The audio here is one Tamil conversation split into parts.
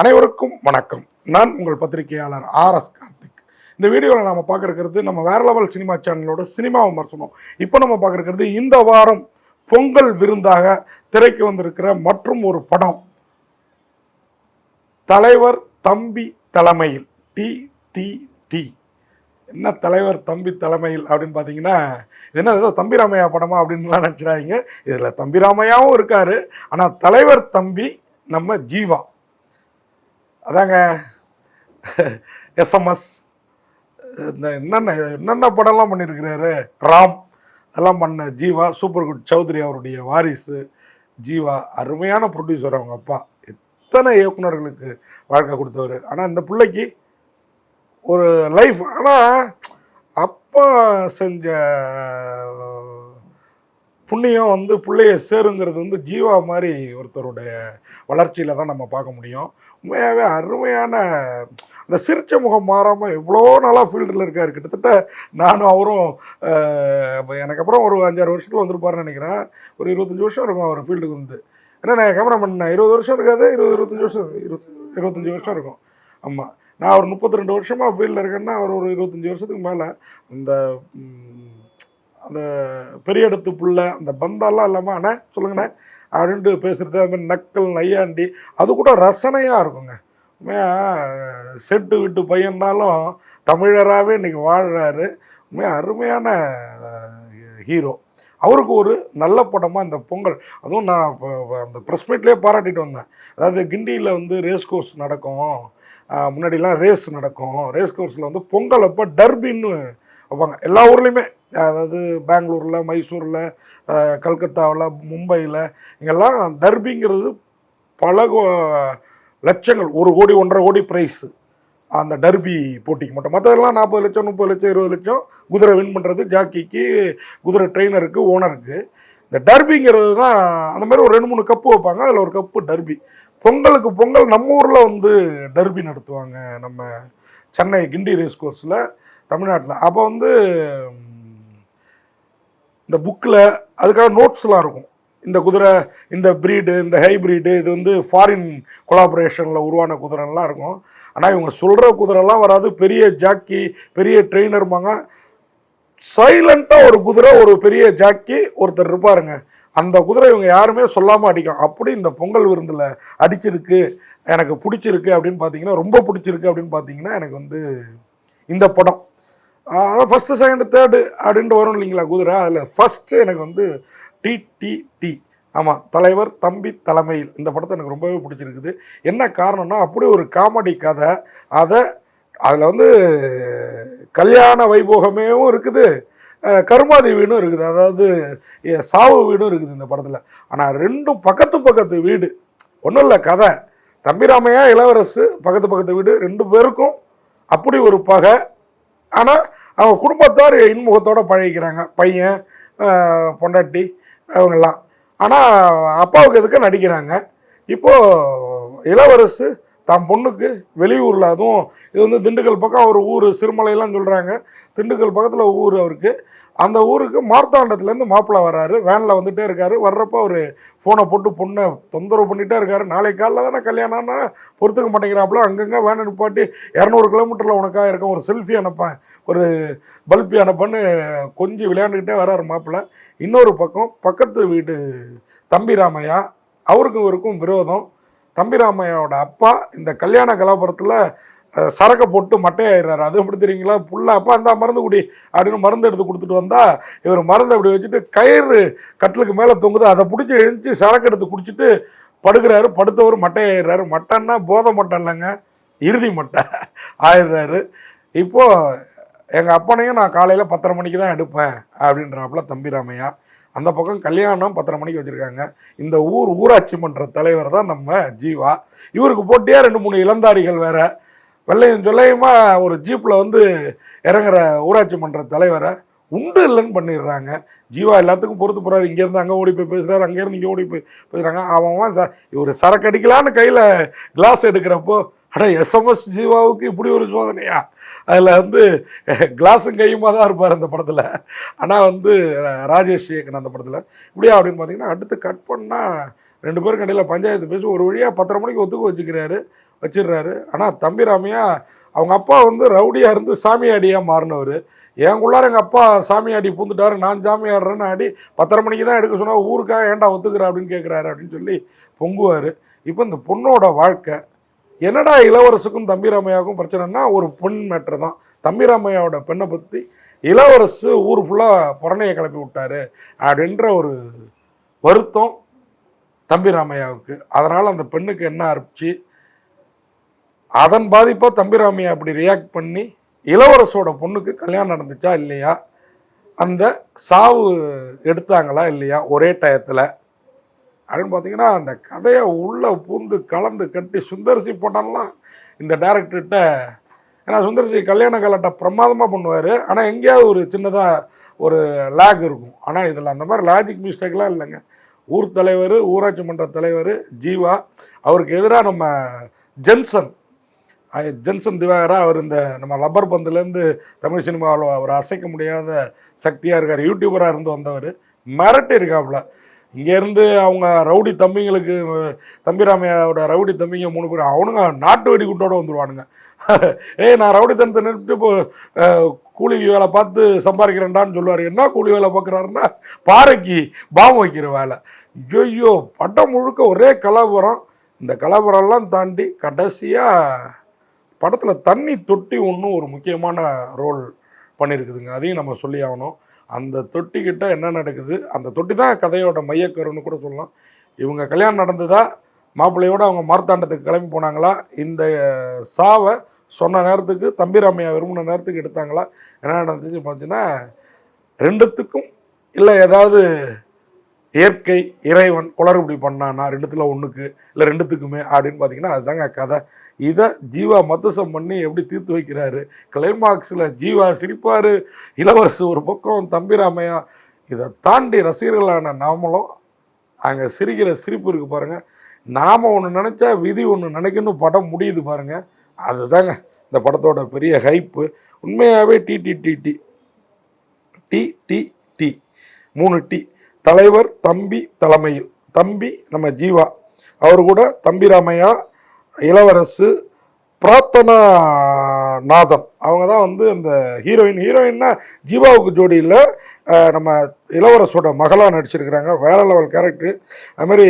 அனைவருக்கும் வணக்கம். நான் உங்கள் பத்திரிகையாளர் ஆர் எஸ் கார்த்திக். இந்த வீடியோவில் நம்ம பார்க்க நம்ம வேற லெவல் சினிமா சேனலோட சினிமா விமர்சனம். இப்போ நம்ம பார்க்க இந்த வாரம் பொங்கல் விருந்தாக திரைக்கு வந்திருக்கிற மற்றும் ஒரு படம். தலைவர் தம்பி தலைமையில் டி டி டி. என்ன தலைவர் தம்பி தலைமையில் அப்படின்னு பார்த்தீங்கன்னா இது என்ன ஏதோ தம்பி ராமையா படமா அப்படின்லாம் நினச்சிடாதீங்க. இதில் தம்பி ராமையாவும் இருக்காரு. ஆனால் தலைவர் தம்பி நம்ம ஜீவா. அதாங்க. எஸ்எம்எஸ் இந்த என்னென்ன என்னென்ன படம்லாம் பண்ணியிருக்கிறாரு ராம். அதெல்லாம் பண்ண ஜீவா சூப்பர் குட் சௌத்ரி அவருடைய வாரிசு. ஜீவா அருமையான ப்ரொடியூசர் அவங்க அப்பா. எத்தனை இயக்குனர்களுக்கு வாழ்க்கை கொடுத்தவர். ஆனால் இந்த பிள்ளைக்கு ஒரு லைஃப் ஆனால் அப்பா செஞ்ச புண்ணியம் வந்து பிள்ளைய சேருங்கிறது வந்து ஜீவா மாதிரி ஒருத்தருடைய வளர்ச்சியில் தான் நம்ம பார்க்க முடியும். உண்மையாகவே அருமையான அந்த சிரிச்ச முகம் மாறாமல் எவ்வளோ நாளாக ஃபீல்டில் இருக்கார். கிட்டத்தட்ட நானும் அவரும் எனக்கு அப்புறம் ஒரு அஞ்சாறு வருஷத்தில் வந்திருப்பாருன்னு நினைக்கிறேன். ஒரு இருபத்தஞ்சி வருஷம் இருக்கும் அவர் ஃபீல்டுக்கு வந்து. ஏன்னா நான் கேமராமேன் இருபது வருஷம் இருக்காது இருபது இருபத்தஞ்சி வருஷம் இருபத்தி இருபத்தஞ்சி வருஷம் இருக்கும். ஆமாம் நான் ஒரு முப்பத்தி ரெண்டு வருஷமாக ஃபீல்டில் இருக்கேன்னா அவர் ஒரு இருபத்தஞ்சி வருஷத்துக்கு மேலே அந்த அந்த பெரிய இடத்து புள்ள அந்த பந்தாலாம் இல்லாமல் அண்ணே சொல்லுங்கண்ணே. அப்படின்ட்டு பேசுகிறது அது மாதிரி நக்கல் நையாண்டி அது கூட ரசனையாக இருக்குங்க. உண்மையாக செட்டு விட்டு பையன்னாலும் தமிழராகவே இன்றைக்கி வாழ்கிறாரு உண்மையாக அருமையான ஹீரோ. அவருக்கு ஒரு நல்ல படமாக இந்த பொங்கல் அதுவும் நான் இப்போ அந்த ப்ரெஸ் மீட்லேயே பாராட்டிட்டு வந்தேன். அதாவது கிண்டியில் வந்து ரேஸ் கோர்ஸ் நடக்கும். முன்னாடிலாம் ரேஸ் நடக்கும். ரேஸ் கோர்ஸில் வந்து பொங்கல் அப்போ டர்பின்னு வைப்பாங்க. எல்லா ஊர்லேயுமே அதாவது பெங்களூரில் மைசூரில் கல்கத்தாவில் மும்பையில் இங்கெல்லாம் டர்பிங்கிறது பல கோ- லட்சங்கள். ஒரு கோடி ஒன்றரை கோடி ப்ரைஸு அந்த டர்பி போட்டிக்கு மட்டும். மற்றதெல்லாம் நாற்பது லட்சம் முப்பது லட்சம் இருபது லட்சம் குதிரை வின் பண்ணுறது ஜாக்கிக்கு குதிரை ட்ரெயினருக்கு ஓனருக்கு இந்த டர்பிங்கிறது தான் அந்த மாதிரி ஒரு ரெண்டு மூணு கப்பு வைப்பாங்க. அதில் ஒரு கப்பு டர்பி பொங்கலுக்கு பொங்கல் நம்ம ஊரில் வந்து டர்பி நடத்துவாங்க. நம்ம சென்னை கிண்டி ரேஸ் கோர்ஸில் தமிழ்நாட்டில். அப்போ வந்து இந்த புக்கில் அதுக்காக நோட்ஸ்லாம் இருக்கும். இந்த குதிரை இந்த ப்ரீடு இந்த ஹைப்ரீடு இது வந்து ஃபாரின் கொலாபரேஷனில் உருவான குதிரைலாம் இருக்கும். ஆனால் இவங்க சொல்கிற குதிரைலாம் வராது. பெரிய ஜாக்கி பெரிய ட்ரெயினர்மாங்க சைலண்ட்டாக ஒரு குதிரை ஒரு பெரிய ஜாக்கி ஒருத்தர் இருப்பாருங்க. அந்த குதிரை இவங்க யாருமே சொல்லாமல் அடிக்கும். அப்படி இந்த பொங்கல் விருந்தில் அடிச்சிருக்கு எனக்கு பிடிச்சிருக்கு அப்படின்னு பார்த்தீங்கன்னா ரொம்ப பிடிச்சிருக்கு அப்படின்னு பார்த்தீங்கன்னா எனக்கு வந்து இந்த படம் அதான் ஃபஸ்ட்டு செகண்டு தேர்டு அப்படின்ட்டு வரும் இல்லைங்களா குதிரை? அதில் ஃபஸ்ட்டு எனக்கு வந்து டி டி டி ஆமாம் தலைவர் தம்பி தலைமையில். இந்த படத்தை எனக்கு ரொம்பவே பிடிச்சிருக்குது. என்ன காரணம்னா அப்படி ஒரு காமெடி கதை. அதை அதில் வந்து கல்யாண வைபோகமேவும் இருக்குது. கருமாதி வீடும் இருக்குது. அதாவது சாவு வீடும் இருக்குது இந்த படத்தில். ஆனால் ரெண்டும் பக்கத்து பக்கத்து வீடு. ஒன்றும் இல்லை கதை. தம்பிராமையா இளவரசு பக்கத்து பக்கத்து வீடு ரெண்டு பேருக்கும் அப்படி ஒரு பகை. ஆனால் அவங்க குடும்பத்தார் இன்முகத்தோடு பழகிக்கிறாங்க. பையன் பொண்டாட்டி அவங்கெல்லாம். ஆனால் அப்பாவுக்கு எதுக்கு நடிக்கிறாங்க? இப்போது இளவரசு தான் பொண்ணுக்கு வெளியூரில் அதுவும் இது வந்து திண்டுக்கல் பக்கம் ஒரு ஊர் சிறுமலையெல்லாம் சொல்கிறாங்க திண்டுக்கல் பக்கத்தில் ஊர் அவருக்கு. அந்த ஊருக்கு மார்த்தாண்டத்துலேருந்து மாப்பிள்ளை வர்றாரு. வேனில் வந்துகிட்டே இருக்காரு. வர்றப்போ அவர் ஃபோனை போட்டு பொண்ணை தொந்தரவு பண்ணிகிட்டே இருக்காரு. நாளை காலைல தானே கல்யாணம்னா பொறுத்துக்க மாட்டேங்கிறாப்புல. அங்கங்கே வேனை நிப்பாட்டி இரநூறு கிலோமீட்டரில் உனக்காக இருக்கும் ஒரு செல்ஃபி அனுப்பேன் ஒரு பல்பி அனுப்பேன்னு கொஞ்சம் விளையாண்டுக்கிட்டே வர்றாரு மாப்பிள்ளை. இன்னொரு பக்கம் பக்கத்து வீட்டு தம்பி ராமையா அவருக்கும் இவருக்கும் விரோதம். தம்பிராமையோட அப்பா இந்த கல்யாண கலாபுரத்தில் சரக்கை போட்டு மட்டையாயிடுறாரு. அது எப்படி தெரியுங்களா? புள்ள அப்பா அந்த மருந்து குடி அப்படின்னு மருந்து எடுத்து கொடுத்துட்டு வந்தால் இவர் மருந்து அப்படி வச்சுட்டு கயிறு கட்டிலுக்கு மேலே தொங்குது. அதை பிடிச்சி எழுந்து சரக்கு எடுத்து குடிச்சிட்டு படுக்கிறாரு. படுத்தவர் மட்டையாயிடுறாரு. மட்டைன்னா போதை மட்டன் இல்லைங்க இறுதி மட்டை ஆயிடுறாரு. இப்போது எங்கள் அப்பனையும் நான் காலையில் பத்தரை மணிக்கு தான் எடுப்பேன் அப்படின்றாப்புல தம்பிராமையா. அந்த பக்கம் கல்யாணம் பத்தரை மணிக்கு வச்சுருக்காங்க. இந்த ஊர் ஊராட்சி மன்ற தலைவர் தான் நம்ம ஜீவா. இவருக்கு போட்டியாக ரெண்டு மூணு இளந்தாரிகள் வேற. வெள்ளையும் சொல்லையுமா ஒரு ஜீப்பில் வந்து இறங்குற ஊராட்சி மன்ற தலைவரை உண்டு இல்லைன்னு பண்ணிடுறாங்க. ஜீவா எல்லாத்துக்கும் பொறுத்து போகிறாரு இங்கேருந்து அங்கே ஓடி போய் பேசுகிறாரு அங்கேருந்து இங்கே ஓடி போய் பேசுகிறாங்க அவன் சார் இவர் சரக்கு அடிக்கலான்னு கையில் கிளாஸ் எடுக்கிறப்போ ஆனால் எஸ்எம்எஸ் ஜீவாவுக்கு இப்படி ஒரு சோதனையா? அதில் வந்து கிளாஸும் கையுமா தான் இருப்பார் அந்த படத்தில். ஆனால் வந்து ராஜேஷ் சேகன் அந்த படத்தில். இப்படியா அப்படின்னு பார்த்தீங்கன்னா அடுத்து கட் பண்ணால் ரெண்டு பேரும் கடையில் பஞ்சாயத்து பேசி ஒரு வழியாக பத்தரை மணிக்கு ஒத்துக்க வச்சுக்கிறாரு வச்சிடுறாரு. ஆனால் தம்பி ராமையா அவங்க அப்பா வந்து ரவுடியாக இருந்து சாமியாடியாக மாறினவர். என்குள்ளார எங்கள் அப்பா சாமியாடி பூந்துட்டாரு நான் சாமியாடுறேன்னு ஆடி பத்தரை மணிக்கு தான் எடுக்க சொன்னால் ஊருக்காக ஏன்டா ஒத்துக்கிற? அப்படின்னு கேட்குறாரு அப்படின்னு சொல்லி பொங்குவார். இப்போ இந்த பொண்ணோட வாழ்க்கை என்னடா இளவரசுக்கும் தம்பிராமையாவுக்கும் பிரச்சனைனா ஒரு பெண் மேட்ரு தான். தம்பிராமையாவோட பெண்ணை பற்றி இளவரசு ஊர் ஃபுல்லாக புறணையை கிளப்பி விட்டாரு அப்படின்ற ஒரு வருத்தம் தம்பிராமையாவுக்கு. அதனால் அந்த பெண்ணுக்கு என்ன அரிச்சு அதன் பாதிப்பாக தம்பிராமையா அப்படி ரியாக்ட் பண்ணி இளவரசோட பொண்ணுக்கு கல்யாணம் நடந்துச்சா இல்லையா? அந்த சாவு எடுத்தாங்களா இல்லையா? ஒரே டயத்தில் அப்படின்னு பார்த்தீங்கன்னா அந்த கதையை உள்ளே பூந்து கலந்து கட்டி சுந்தர்சி போட்டாலாம் இந்த டேரக்டர்கிட்ட ஏன்னா சுந்தர்சி கல்யாண கலாட்டை பிரமாதமாக பண்ணுவார். ஆனால் எங்கேயாவது ஒரு சின்னதாக ஒரு லேக் இருக்கும். ஆனால் இதில் அந்த மாதிரி லாஜிக் மிஸ்டேக்லாம் இல்லைங்க. ஊர் தலைவர் ஊராட்சி மன்ற தலைவர் ஜீவா அவருக்கு எதிராக நம்ம ஜென்சன் ஜென்சன் திவாகரா அவர் இந்த நம்ம லப்பர் பந்துலேருந்து தமிழ் சினிமாவில் அவர் அசைக்க முடியாத சக்தியாக இருக்கார். யூடியூபராக இருந்து வந்தவர். மிரட்டி இருக்காப்புல இங்கேருந்து அவங்க ரவுடி தம்பிங்களுக்கு தம்பிராமையோட ரவுடி தம்பிங்க மூணு பேர் அவனுங்க நாட்டு வெடிகுண்டோட வந்துடுவானுங்க ஏய் நான் ரவுடி தனத்தை நிறுத்திட்டு இப்போ கூலி வேலை பார்த்து சம்பாதிக்கிறேன்டான்னு சொல்லுவார். என்ன கூலி வேலை பார்க்குறாருன்னா பாறைக்கு பாம் வைக்கிற வேலை. ஐயோ படம் முழுக்க ஒரே கலவரம். இந்த கலவரம்லாம் தாண்டி கடைசியாக படத்தில் தண்ணி தொட்டி ஒன்றும் ஒரு முக்கியமான ரோல் பண்ணியிருக்குதுங்க. அதையும் நம்ம சொல்லி ஆகணும். அந்த தொட்டிக்கிட்ட என்ன நடக்குது? அந்த தொட்டி தான் கதையோட மையக்கருன்னு கூட சொல்லலாம். இவங்க கல்யாணம் நடந்ததா? மாப்பிள்ளையோட அவங்க மார்த்தாண்டத்துக்கு கிளம்பி போனாங்களா? இந்த சாவை சொன்ன நேரத்துக்கு தம்பிராமையா விரும்பின நேரத்துக்கு எடுத்தாங்களா? என்ன நடந்துச்சு பார்த்தீங்கன்னா ரெண்டுத்துக்கும் இல்லை ஏதாவது இயற்கை இறைவன் குளறுபடி பண்ணானா? ரெண்டுத்துல ஒன்றுக்கு இல்லை ரெண்டுத்துக்குமே அப்படின்னு பார்த்தீங்கன்னா அதுதாங்க கதை. இதை ஜீவா மத்தசம் பண்ணி எப்படி தீர்த்து வைக்கிறாரு? கிளைமாக்ஸில் ஜீவா சிரிப்பார். இளவரசு ஒரு பக்கம் தம்பிராமையா இதை தாண்டி ரசிகர்களான நாமளும் அங்கே சிரிக்கிற சிரிப்பு இருக்கு பாருங்க. நாம் ஒன்று நினச்சா விதி ஒன்று நினைக்கணும் படம் முடியுது பாருங்கள் அதுதாங்க இந்த படத்தோட பெரிய ஹைப்பு உண்மையாகவே tea tea tea tea tea tea tea. மூணு டி. தலைவர் தம்பி தலைமையில் தம்பி நம்ம ஜீவா அவர் கூட தம்பிராமையா இளவரசு பிரார்த்தனா நாதம் அவங்க தான் வந்து அந்த ஹீரோயின் ஹீரோயின்னா ஜீவாவுக்கு ஜோடியில் நம்ம இளவரசோட மகளாக நடிச்சிருக்கிறாங்க. வேற லெவல் கேரக்டர் அதுமாரி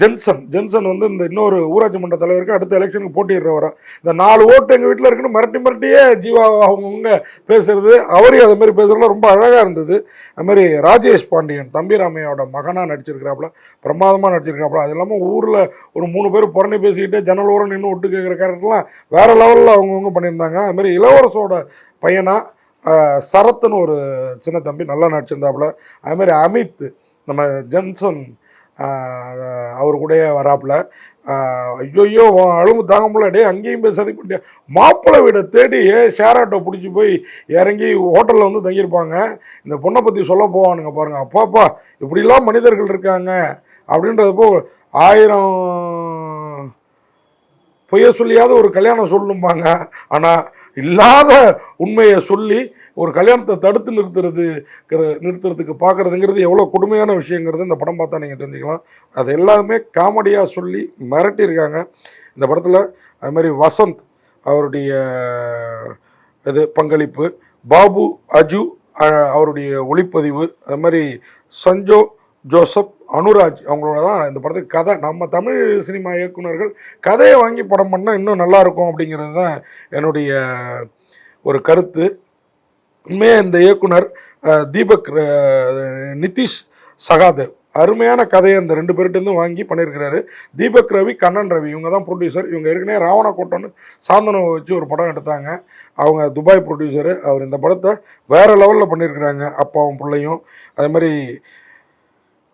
ஜென்சன். ஜென்சன் வந்து இந்த இன்னொரு ஊராட்சி மன்ற தலைவருக்கு அடுத்த எலெக்ஷனுக்கு போட்டிடுறவரா இந்த நாலு ஓட்டு எங்கள் வீட்டில் இருக்குன்னு மிரட்டி மிரட்டியே ஜீவா அவங்கவுங்க பேசுறது. அவரையும் அது மாதிரி பேசுறதுல ரொம்ப அழகாக இருந்தது. அதுமாதிரி ராஜேஷ் பாண்டியன் தம்பிராமையோட மகனாக நடிச்சிருக்கிறாப்புல பிரமாதமாக நடிச்சிருக்காப்புல அது இல்லாமல் ஊரில் ஒரு மூணு பேர் புறணி பேசிக்கிட்டே ஜன்னல் ஓரம் நின்று ஒட்டு கேட்குற கேரக்டர்லாம் வேற லெவலில் அவங்கவுங்க பண்ணியிருந்தாங்க. அதுமாரி இளவரசோட பையனாக சரத்னு ஒரு சின்ன தம்பி நல்லா நடிச்சிருந்தாப்புல. அதுமாரி அமித் நம்ம ஜென்சன் அவர் கூடயே வராப்புல. ஐயோயோ அழும்பு தாங்க முடியல. அங்கேயும் போய் சதி பண்ணியா மாப்பிள்ளை வீடை தேடி ஷேர் ஆட்டோ பிடிச்சி போய் இறங்கி ஹோட்டலில் வந்து தங்கியிருப்பாங்க. இந்த பொண்ணை பற்றி சொல்ல போவானுங்க பாருங்க. அப்பாப்பா இப்படிலாம் மனிதர்கள் இருக்காங்க. அப்படின்றதப்போ ஆயிரம் பொய்ய சொல்லியாவது ஒரு கல்யாணம் சொல்லும்பாங்க ஆனால் இல்லாத உண்மையை சொல்லி ஒரு கல்யாணத்தை தடுத்து நிறுத்துறது நிறுத்துறதுக்கு பார்க்குறதுங்கிறது எவ்வளோ கொடுமையான விஷயங்கிறது இந்த படம் பார்த்தா நீங்கள் தெரிஞ்சுக்கலாம். அது எல்லாமே காமெடியாக சொல்லி மிரட்டியிருக்காங்க. இந்த படத்தில் அது மாதிரி வசந்த் அவருடைய இது பங்களிப்பு பாபு அஜு அவருடைய ஒளிப்பதிவு அது மாதிரி சஞ்சோ ஜோசப் அனுராஜ் அவங்களோட தான் இந்த படத்துக்கு கதை. நம்ம தமிழ் சினிமா இயக்குனர்கள் கதையை வாங்கி படம் பண்ணால் இன்னும் நல்லாயிருக்கும் அப்படிங்கிறது தான் என்னுடைய ஒரு கருத்து. உண்மையாக இந்த இயக்குனர் தீபக் நிதிஷ் சகாதேவ் அருமையான கதையை அந்த ரெண்டு பேர்கிட்டேருந்து வாங்கி பண்ணியிருக்கிறாரு தீபக் ரவி கண்ணன் ரவி இவங்க தான் ப்ரொடியூசர் இவங்க ஏற்கனவே ராவண கோட்டம்னு சாந்தனம் வச்சு ஒரு படம் எடுத்தாங்க. அவங்க துபாய் ப்ரொடியூசரு அவர் இந்த படத்தை வேறு லெவலில் பண்ணியிருக்கிறாங்க அப்பாவும் பிள்ளையும். அதே மாதிரி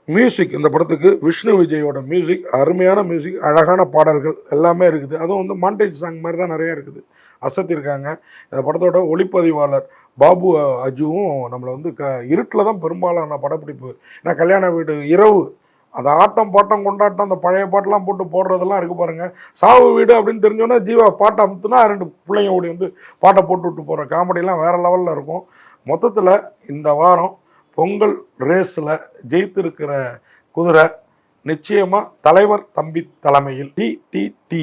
மியூசிக் இந்த படத்துக்கு விஷ்ணு விஜயோட மியூசிக் அருமையான மியூசிக் அழகான பாடல்கள் எல்லாமே இருக்குது. அதுவும் வந்து மாண்டேஜ் சாங் மாதிரி தான் நிறையா இருக்குது. அசத்திருக்காங்க இந்த படத்தோட ஒளிப்பதிவாளர் பாபு அஜுவும் நம்மளை வந்து க இருட்டில் தான் பெரும்பாலான படப்பிடிப்பு. ஏன்னா கல்யாண வீடு இரவு. அந்த ஆட்டம் பாட்டம் கொண்டாட்டம் அந்த பழைய பாட்டெலாம் போட்டு போடுறதெல்லாம் இருக்குது பாருங்கள் சாவு வீடு அப்படின்னு தெரிஞ்சோன்னா ஜீவா பாட்டை அமுத்துனா ரெண்டு பிள்ளைங்க ஓடி வந்து பாட்டை போட்டு விட்டு போகிற காமெடிலாம் வேறு லெவலில் இருக்கும். மொத்தத்தில் இந்த வாரம் பொங்கல் ரேஸில் ஜெயித்திருக்கிற குதிரை நிச்சயமாக தலைவர் தம்பி தலைமையில். Tea tea tea.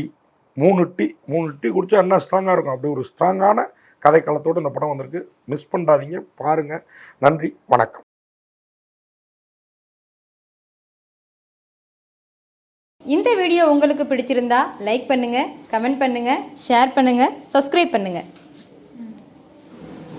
மூணு டி மூணு டி குடிச்சா என்ன ஸ்ட்ராங்காக இருக்கும்? அப்படி ஒரு ஸ்ட்ராங்கான கதைக்களத்தோடு இந்த படம் வந்திருக்கு. மிஸ் பண்ணாதீங்க. பாருங்கள் நன்றி. வணக்கம். இந்த வீடியோ உங்களுக்கு பிடிச்சிருந்தா லைக் பண்ணுங்கள் கமெண்ட் பண்ணுங்கள் ஷேர் பண்ணுங்கள் சப்ஸ்கிரைப் பண்ணுங்கள்